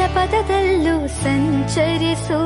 ನಾವಾಡೋ ಪದ ಪದದಲ್ಲೂ ಸಂಚರಿಸು